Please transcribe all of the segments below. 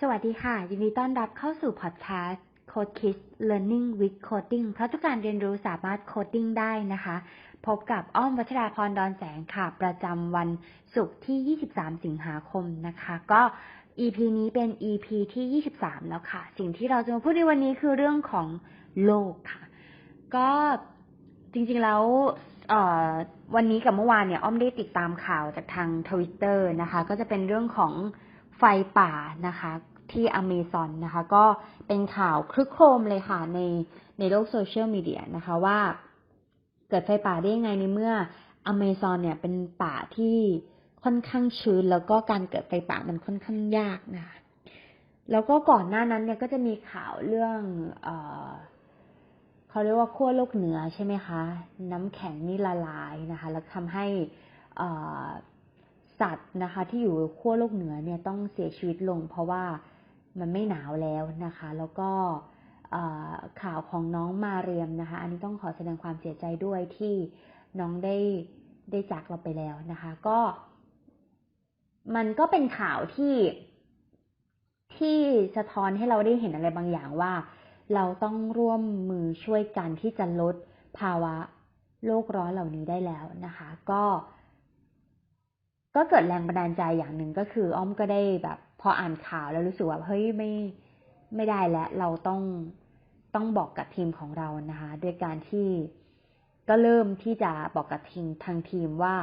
สวัสดีค่ะ ยินดีต้อนรับเข้าสู่พอดแคสต์ Code Kids Learning with Coding เพราะทุกการเรียนรู้สามารถโคดดิ้งได้นะคะ พบกับอ้อมวัชราพรดอนแสงค่ะ ประจำวันศุกร์ที่ 23 สิงหาคมนะคะ ก็ EP นี้เป็น EP ที่ 23 แล้วค่ะ สิ่งที่เราจะมาพูดในวันนี้คือเรื่องของโลกค่ะ ก็จริงๆแล้ววันนี้กับเมื่อวานเนี่ยอ้อมได้ติดตามข่าวจากทางทวิตเตอร์นะคะ ก็จะเป็นเรื่องของ ไฟป่านะคะที่อเมซอนนะคะ ก็เป็นข่าวคลึกโครมเลยค่ะในในโลกโซเชียลมีเดียนะคะว่าเกิดไฟป่าได้ยังไงในเมื่ออเมซอนเนี่ยเป็นป่าที่ค่อนข้างชื้น แล้วก็การเกิดไฟป่ามันค่อนข้างยากนะแล้วก็ก่อนหน้านั้นเนี่ยก็จะมีข่าวเรื่องเอเขาเรียกว่าขั้วโลกเหนือใช่ไหมคะ น้ำแข็งนี่ละลายนะคะ แล้วทำให้อ สัตว์นะคะ ที่อยู่ขั้วโลกเหนือเนี่ยต้องเสียชีวิตลง เพราะว่ามันไม่หนาวแล้วนะคะ แล้วก็ข่าวของน้องมาเรียมนะคะ อันนี้ต้องขอแสดงความเสียใจด้วยที่น้องได้ได้จากเราไปแล้วนะคะ ก็ มันก็เป็นข่าวที่ที่สะท้อนให้เราได้เห็นอะไรบางอย่างว่า เราต้องร่วมมือช่วยกันที่จะลดภาวะโลกร้อนเหล่านี้ได้แล้วนะคะ ก็ ก็เกิดแรงบันดาลใจอย่างหนึ่งก็คืออ้อมก็ได้แบบ พออ่านข่าวแล้วรู้สึกว่าเฮ้ยไม่ไม่ได้แล้วเราต้องต้องบอกกับทีมของเรานะคะด้วยการที่ก็เริ่มที่จะบอกกับทีมทางทีมว่า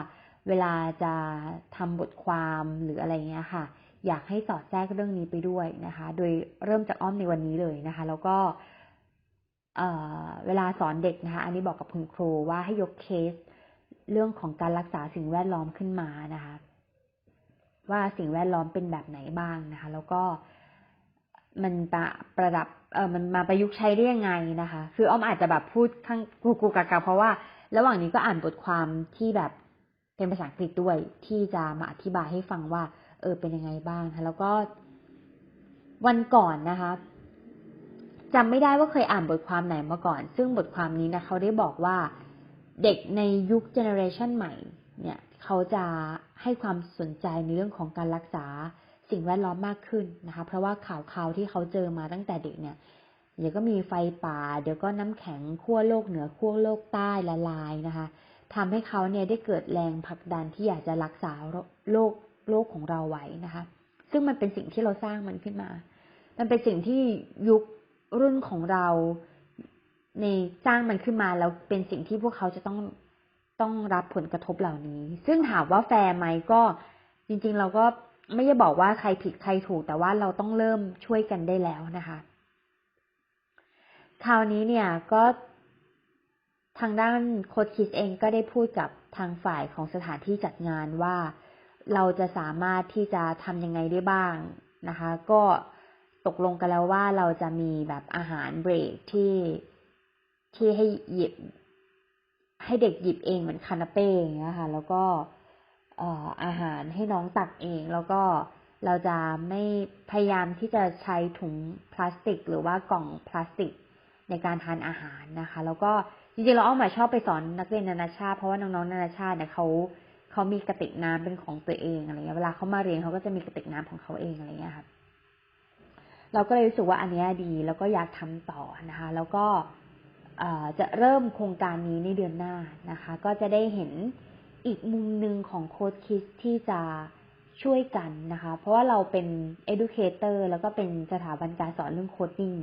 เวลาจะทำบทความหรืออะไรเงี้ยค่ะ อยากให้สอดแทรกเรื่องนี้ไปด้วยนะคะ โดยเริ่มจากอ้อมในวันนี้เลยนะคะ แล้วก็เวลาสอนเด็กนะคะ อันนี้บอกกับคุณครูว่าให้ยกเคส เรื่องของการรักษาสิ่งแวดล้อมขึ้นมานะคะ ว่าสิ่งแวดล้อมเป็นแบบไหนบ้างนะคะ แล้วก็มันประประดับเออมันมาประยุกต์ใช้ได้ยังไงนะคะ คืออ้อมอาจจะแบบพูดข้างกูกูกากาเพราะว่า ระหว่างนี้ก็อ่านบทความที่แบบเป็นภาษาอังกฤษด้วยที่จะมาอธิบายให้ฟังว่า เออเป็นยังไงบ้างคะแล้วก็วันก่อนนะคะจำไม่ได้ว่าเคยอ่านบทความไหนมาก่อน ซึ่งบทความนี้นะเขาได้บอกว่า เด็กในยุคเจเนอเรชันใหม่เนี่ยเขาจะให้ความสนใจในเรื่องของการรักษาสิ่งแวดล้อมมากขึ้นนะคะ เพราะว่าข่าวข่าวที่เขาเจอมาตั้งแต่เด็กเนี่ยเดี๋ยวก็มีไฟป่า เดี๋ยวก็น้ำแข็งขั้วโลกเหนือขั้วโลกใต้ละลายนะคะทำให้เขาเนี่ยได้เกิดแรงผลักดันที่อยากจะรักษาโลกโลกของเราไว้นะคะ ซึ่งมันเป็นสิ่งที่เราสร้างมันขึ้นมา มันเป็นสิ่งที่ยุครุ่นของเรา ในสร้างมันขึ้นมาแล้วเป็นสิ่งที่พวกเขาจะต้องต้องรับผลกระทบเหล่านี้ ซึ่งถามว่าแฟร์ไหมก็จริง ๆ เราก็ไม่ได้บอกว่าใครผิดใครถูก แต่ว่าเราต้องเริ่มช่วยกันได้แล้วนะคะ คราวนี้เนี่ยก็ทางด้านโค้ชคิสเองก็ได้พูดกับทางฝ่ายของสถานที่จัดงานว่าเราจะสามารถที่จะทำยังไงได้บ้างนะคะ ก็ตกลงกันแล้วว่าเราจะมีแบบอาหารเบรกที่ ที่ให้หยิบ ให้เด็กหยิบเองเหมือนคานาเป้อย่างเงี้ยค่ะ แล้วก็อาหารให้น้องตักเอง แล้วก็เราจะไม่พยายามที่จะใช้ถุงพลาสติก หรือว่ากล่องพลาสติกในการทานอาหารนะคะ แล้วก็จริงๆเราเอามาชอบไปสอนนักเรียนนานาชาติเพราะว่าน้องๆนานาชาติเนี่ยเขาเขามีกระติกน้ำเป็นของตัวเองอะไรเงี้ยเวลาเขามาเรียนเขาก็จะมีกระติกน้ำของเขาเองอะไรเงี้ยค่ะเราก็เลยรู้สึกว่าอันนี้ดี แล้วก็อยากทำต่อนะคะ แล้วก็ จะเริ่มโครงการนี้ในเดือนหน้านะคะ ก็จะได้เห็นอีกมุมหนึ่งของโค้ดคิสที่จะช่วยกันนะคะ เพราะว่าเราเป็น educator แล้วก็เป็นสถาบันการสอนเรื่องโคดดิ้ง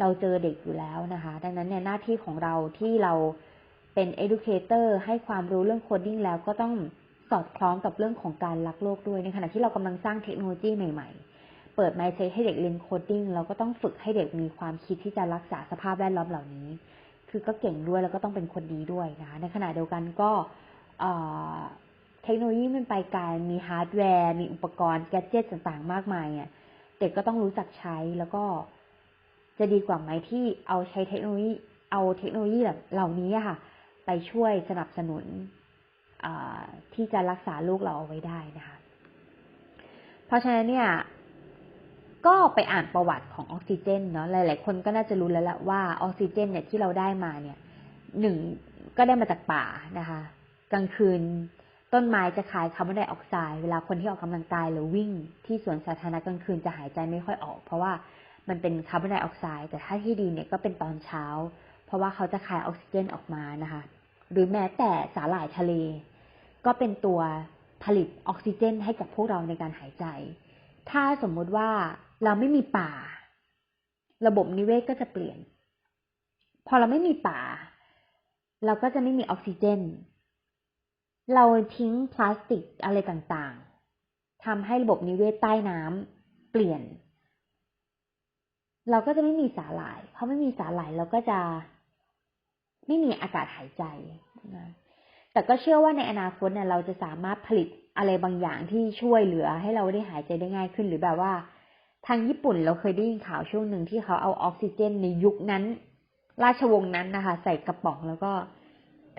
เราเจอเด็กอยู่แล้วนะคะ ดังนั้นเนี่ยหน้าที่ของเราที่เราเป็น educator ให้ความรู้เรื่องโคดดิ้งแล้วก็ต้องสอดคล้องกับเรื่องของการรักโลกด้วย ในขณะที่เรากำลังสร้างเทคโนโลยีใหม่ ๆ เปิดไมเซ็ให้เด็กเรียนโคดดิ้งเราก็ต้องฝึกให้เด็กมีความคิดที่จะรักษาสภาพแวดล้อมเหล่านี้ คือก็เก่งด้วยแล้วก็ต้องเป็นคนดีด้วยนะคะในขณะเดียวกันก็เทคโนโลยีมันไปไกลมีฮาร์ดแวร์ มีอุปกรณ์แกจเจตต่างๆ มากมายอะเด็กก็ต้องรู้จักใช้แล้วก็จะดีกว่าไหมที่เอาใช้เทคโนโลยีเอาเทคโนโลยีแบบเหล่านี้ค่ะ ไปช่วยสนับสนุนที่จะรักษาลูกเราเอาไว้ได้นะคะ เพราะฉะนั้นเนี่ย ก็ไปอ่านประวัติของออกซิเจนเนาะหลาย ๆ คนก็น่าจะรู้แล้วละว่าออกซิเจนเนี่ยที่เราได้มาเนี่ยหนึ่งก็ได้มาจากป่านะคะ กลางคืนต้นไม้จะคายคาร์บอนไดออกไซด์เวลาคนที่ออกกำลังกายหรือวิ่ง ที่สวนสาธารณะกลางคืนจะหายใจไม่ค่อยออก เพราะว่ามันเป็นคาร์บอนไดออกไซด์แต่ถ้าที่ดีเนี่ยก็เป็นตอนเช้า เพราะว่าเขาจะคายออกซิเจนออกมานะคะ หรือแม้แต่สาหร่ายทะเล ก็เป็นตัวผลิตออกซิเจนให้กับพวกเราในการหายใจ ถ้าสมมุติว่า เราไม่มีป่า ระบบนิเวศก็จะเปลี่ยน พอเราไม่มีป่า เราก็จะไม่มีออกซิเจน เราทิ้งพลาสติกอะไรต่างๆทำให้ระบบนิเวศใต้น้ำเปลี่ยน เราก็จะไม่มีสาหร่าย เพราะไม่มีสาหร่ายเราก็จะไม่มีอากาศหายใจนะแต่ก็เชื่อว่าในอนาคตเนี่ยเราจะสามารถผลิตอะไรบางอย่างที่ช่วยเหลือให้เราได้หายใจได้ง่ายขึ้นหรือแบบว่า ทางญี่ปุ่นเราเคยได้ยินข่าวช่วงหนึ่งที่เขาเอาออกซิเจนในยุคนั้น ราชวงศ์นั้นนะคะ ใส่กระป๋องแล้วก็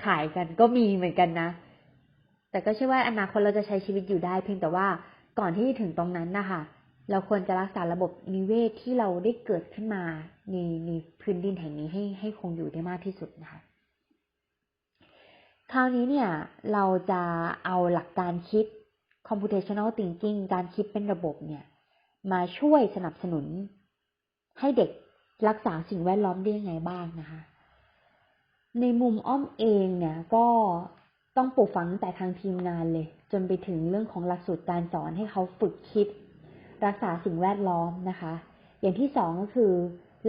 ขายกันก็มีเหมือนกันนะ แต่ก็เชื่อว่าอนาคตเราจะใช้ชีวิตอยู่ได้ เพียงแต่ว่าก่อนที่ถึงตรงนั้นนะคะเราควรจะรักษาระบบนิเวศที่เราได้เกิดขึ้นมาในในพื้นดินแห่งนี้ให้ให้คงอยู่ได้มากที่สุดนะคะคราวนี้เนี่ยเราจะเอาหลักการคิด computational thinking การคิดเป็นระบบเนี่ย มาช่วยสนับสนุน ให้เด็กรักษาสิ่งแวดล้อมได้ยังไงบ้างนะคะ ในมุมอ้อมเองเนี่ยก็ต้องปลูกฝังแต่ทางทีมงานเลย จนไปถึงเรื่องของหลักสูตรการสอนให้เขาฝึกคิด รักษาสิ่งแวดล้อมนะคะ อย่างที่สองก็คือ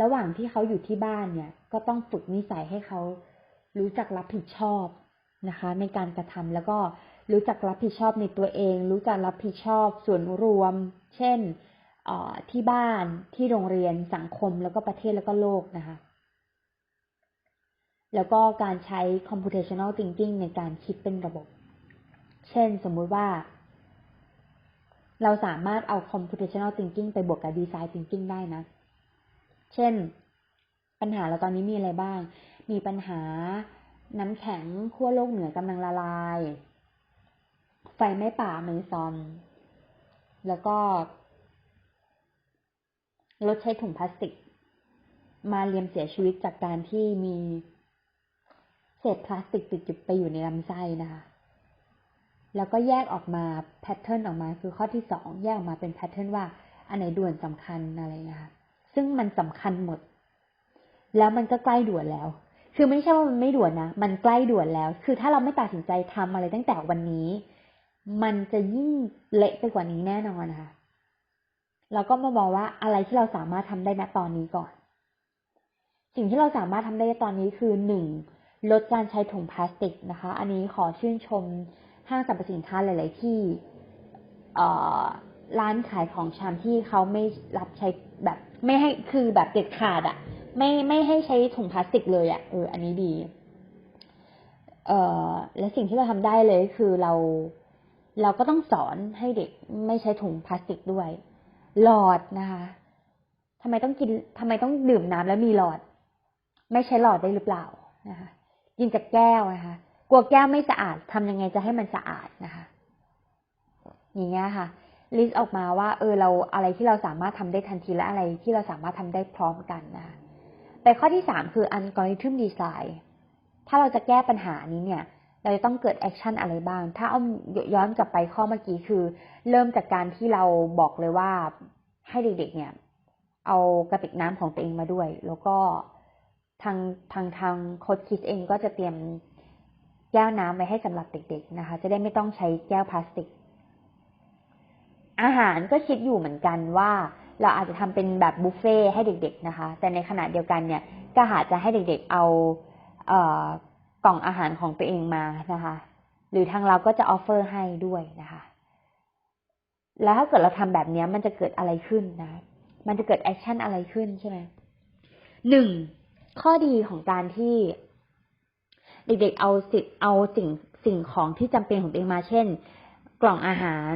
ระหว่างที่เขาอยู่ที่บ้านเนี่ย ก็ต้องฝึกนิสัยให้เขารู้จักรับผิดชอบนะคะ ในการกระทำแล้วก็รู้จักรับผิดชอบในตัวเอง รู้จักรับผิดชอบส่วนรวม เช่น ที่บ้านที่โรงเรียนสังคมแล้วก็ประเทศแล้วก็โลกนะคะ แล้วก็การใช้ computational thinking ในการคิดเป็นระบบ เช่นสมมุติว่า เราสามารถเอา computational thinking ไปบวกกับ design thinking ได้นะ เช่น ปัญหาเราตอนนี้มีอะไรบ้าง มีปัญหาน้ำแข็งขั้วโลกเหนือกำลังละลาย ไฟไหม้ป่าเมซอน แล้วก็ ลดใช้ถุงพลาสติก มาเรียมเสียชีวิตจากการที่มีเศษพลาสติกติดอยู่ไปอยู่ในลำไส้นะคะแล้วก็แยกออกมาแพทเทิร์นออกมาคือข้อที่สองแยกออกมาเป็นแพทเทิร์นว่าอันไหนด่วนสำคัญอะไรนะคะซึ่งมันสำคัญหมด แล้วมันก็ใกล้ด่วนแล้ว คือไม่ใช่ว่ามันไม่ด่วนนะ มันใกล้ด่วนแล้ว คือถ้าเราไม่ตัดสินใจทำอะไรตั้งแต่วันนี้ มันจะยิ่งเละไปกว่านี้แน่นอนนะคะ เราก็มาบอกว่าอะไรที่เราสามารถทำได้ณตอนนี้ก่อน สิ่งที่เราสามารถทำได้ตอนนี้คือหนึ่งลดการใช้ถุงพลาสติกนะคะ อันนี้ขอชื่นชมห้างสรรพสินค้าหลาย ๆ ที่ร้านขายของชำที่เขาไม่รับใช้แบบไม่ให้คือแบบเด็ดขาดอะ่ะ ไม่ไม่ให้ใช้ถุงพลาสติกเลยอะ่ะเอออันนี้ดี เอ่อและสิ่งที่เราทำได้เลยคือเรา เราก็ต้องสอนให้เด็กไม่ใช้ถุงพลาสติกด้วย หลอดนะคะทำไมต้องกินทำไมต้องดื่มน้ำแล้วมีหลอด ไม่ใช้หลอดได้หรือเปล่านะคะกินจากแก้วนะคะกลัวแก้วไม่สะอาดทำยังไงจะให้มันสะอาดนะคะ อย่างเงี้ยค่ะลิสต์ออกมาว่าเออเราอะไรที่เราสามารถทำได้ทันทีและอะไรที่เราสามารถทำได้พร้อมกันนะคะแต่ข้อที่สามคืออัลกอริทึมดีไซน์ถ้าเราจะแก้ปัญหานี้เนี่ย เราจะต้องเกิดแอคชั่นอะไรบ้าง ถ้าเอาย้อนกลับไปข้อเมื่อกี้คือ เริ่มจากการที่เราบอกเลยว่าให้เด็กๆเนี่ย เอากระติกน้ำของตัวเองมาด้วย แล้วก็ทางทางทางโค้ชคิดเองก็จะเตรียมแก้วน้ำไว้ให้สำหรับเด็ก ๆนะคะ จะได้ไม่ต้องใช้แก้วพลาสติก อาหารก็คิดอยู่เหมือนกันว่าเราอาจจะทำเป็นแบบบุฟเฟ่ให้เด็ก ๆ นะคะ แต่ในขณะเดียวกันเนี่ย ก็อาจจะให้เด็ก ๆ เอาเอ่อ กล่องอาหารของตัวเองมานะคะ หรือทางเราก็จะออฟเฟอร์ให้ด้วยนะคะ แล้วถ้าเกิดเราทำแบบนี้มันจะเกิดอะไรขึ้นนะ มันจะเกิดแอคชั่นอะไรขึ้นใช่ไหมหนึ่งข้อดีของการที่ เด็กๆเอาสิเอาสิ่งสิ่งของที่จำเป็นของตัวเองมา เช่น กล่องอาหาร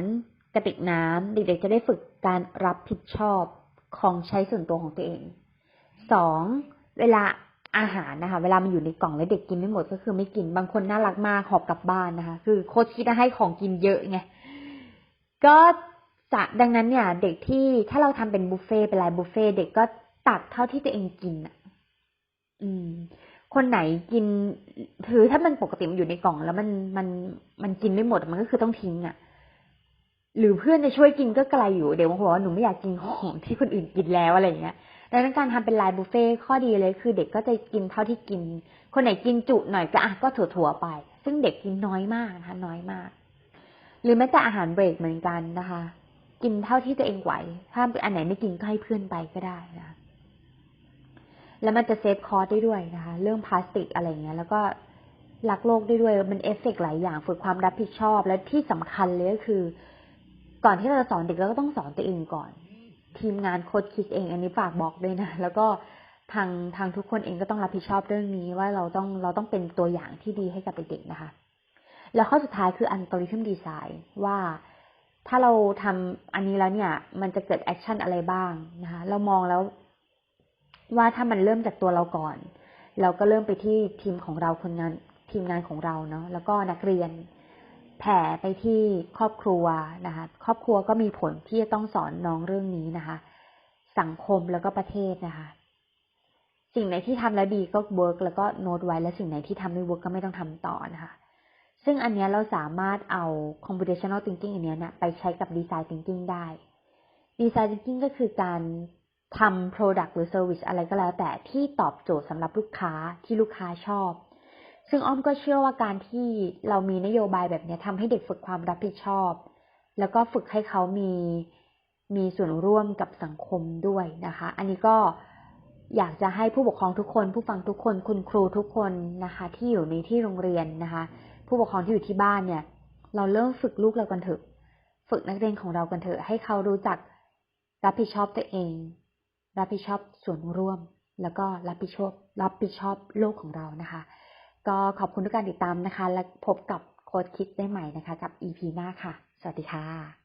กระติกน้ำเด็กๆจะได้ฝึกการรับผิดชอบของใช้ส่วนตัวของตัวเองสองเวลา อาหารนะคะ เวลามันอยู่ในกล่องแล้วเด็กกินไม่หมดก็คือไม่กิน บางคนน่ารักมากหอบกลับบ้านนะคะ คือโค้ชคิดให้ของกินเยอะไง ก็จะดังนั้นเนี่ย เด็กที่ถ้าเราทำเป็นบุฟเฟ่เป็นลายบุฟเฟ่เด็กก็ตักเท่าที่ตัวเองกินอะ อืม คนไหนกินคือถ้ามันปกติมันอยู่ในกล่อง แล้วมันมันมันกินไม่หมดมันก็คือต้องทิ้งอะหรือเพื่อนจะช่วยกินก็ไกลอยู่เดี๋ยวบางคนบอกว่าหนูไม่อยากกินของที่คนอื่นกินแล้วอะไรอย่างเงี้ย ดังนั้นการทำเป็นลายบุฟเฟ่ข้อดีเลยคือเด็กก็จะกินเท่าที่กิน คนไหนกินจุหน่อยก็อะก็ถั่วๆไป ซึ่งเด็กกินน้อยมากนะคะน้อยมาก หรือแม้แต่อาหารเบรกเหมือนกันนะคะ กินเท่าที่ตัวเองไหว ถ้าอันไหนไม่กินก็ให้เพื่อนไปก็ได้นะ แล้วมันจะเซฟคอร์สได้ด้วยนะคะ เรื่องพลาสติกอะไรเงี้ย แล้วก็รักโลกได้ด้วย มันเอฟเฟกหลายอย่างฝึกความรับผิดชอบ และที่สำคัญเลยก็คือ ก่อนที่เราจะสอนเด็กเราก็ต้องสอนตัวเองก่อน ทีมงานโค้ดคิดเอง อันนี้ฝากบอกด้วยนะ แล้วก็ทางทางทุกคนเองก็ต้องรับผิดชอบเรื่องนี้ว่าเราต้องเราต้องเป็นตัวอย่างที่ดีให้กับเด็กๆนะคะ แล้วข้อสุดท้ายคืออัลกอริทึมดีไซน์ว่าถ้าเราทำอันนี้แล้วเนี่ย มันจะเกิดแอคชั่นอะไรบ้างนะคะ เรามองแล้วว่าถ้ามันเริ่มจากตัวเราก่อน เราก็เริ่มไปที่ทีมของเราคนงานทีมงานของเราเนาะแล้วก็นักเรียน แผ่ไปที่ครอบครัวนะคะ ครอบครัวก็มีผลที่จะต้องสอนน้องเรื่องนี้นะคะ สังคมแล้วก็ประเทศนะคะ สิ่งไหนที่ทำแล้วดีก็เวิร์กแล้วก็โน้ตไว้ แล้วสิ่งไหนที่ทำไม่เวิร์กก็ไม่ต้องทำต่อนะคะ ซึ่งอันนี้เราสามารถเอา computational thinking อันนี้เนี่ยไปใช้กับ design thinking ได้ design thinking ก็คือการทำ product หรือ service อะไรก็แล้ว แต่ที่ตอบโจทย์สำหรับลูกค้าที่ลูกค้าชอบ ซึ่งอ้อมก็เชื่อว่าการที่เรามีนโยบายแบบนี้ทำให้เด็กฝึกความรับผิดชอบ แล้วก็ฝึกให้เขามีมีส่วนร่วมกับสังคมด้วยนะคะ อันนี้ก็อยากจะให้ผู้ปกครองทุกคน ผู้ฟังทุกคนคุณครูทุกคนนะคะ ที่อยู่ในที่โรงเรียนนะคะ ผู้ปกครองที่อยู่ที่บ้านเนี่ย เราเริ่มฝึกลูกเรากันเถอะ ฝึกนักเรียนของเรากันเถอะให้เขารู้จักรับผิดชอบตัวเอง รับผิดชอบส่วนร่วม แล้วก็รับผิดชอบ รับผิดชอบโลกของเรานะคะ ก็ขอบคุณทุกการติดตามนะคะ และพบกับโค้ดคิดได้ใหม่นะคะ กับ EP หน้าค่ะ สวัสดีค่ะ